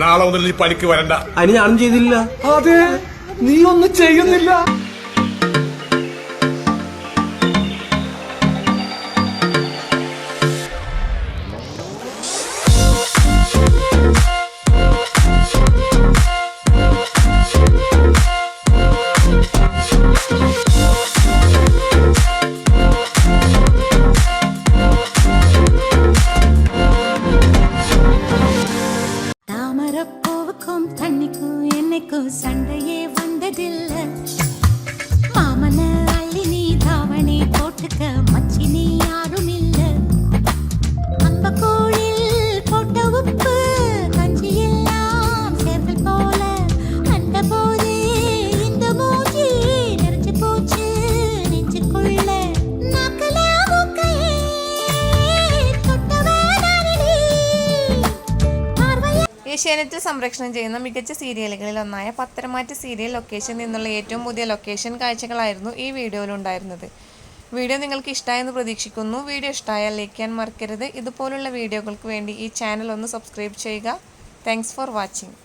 നാളെ മുതൽ നീ പണിക്ക് വരണ്ട. അതിന് ഞാനും ചെയ്തില്ല. അതെ നീ ഒന്നും ചെയ്യുന്നില്ല. தாமரப்பூவுக்கும் தண்ணிக்கும் என்னைக்கும் சண்டையே வந்ததில்லை. மாமன ഏഷ്യാനെറ്റ് സംപ്രേഷണം ചെയ്യുന്ന മികച്ച സീരിയലുകളിൽ ഒന്നായ പത്തരമാറ്റ് സീരിയൽ ലൊക്കേഷൻ നിന്നുള്ള ഏറ്റവും പുതിയ ലൊക്കേഷൻ കാഴ്ചകളായിരുന്നു ഈ വീഡിയോയിൽ ഉണ്ടായിരുന്നത് വീഡിയോ നിങ്ങൾക്ക് ഇഷ്ടമായെന്ന് പ്രതീക്ഷിക്കുന്നു. വീഡിയോ ഇഷ്ടമായാൽ ലൈക്കാൻ മറക്കരുത്. ഇതുപോലുള്ള വീഡിയോകൾക്ക് വേണ്ടി ഈ ചാനൽ ഒന്ന് സബ്സ്ക്രൈബ് ചെയ്യുക. Thanks for watching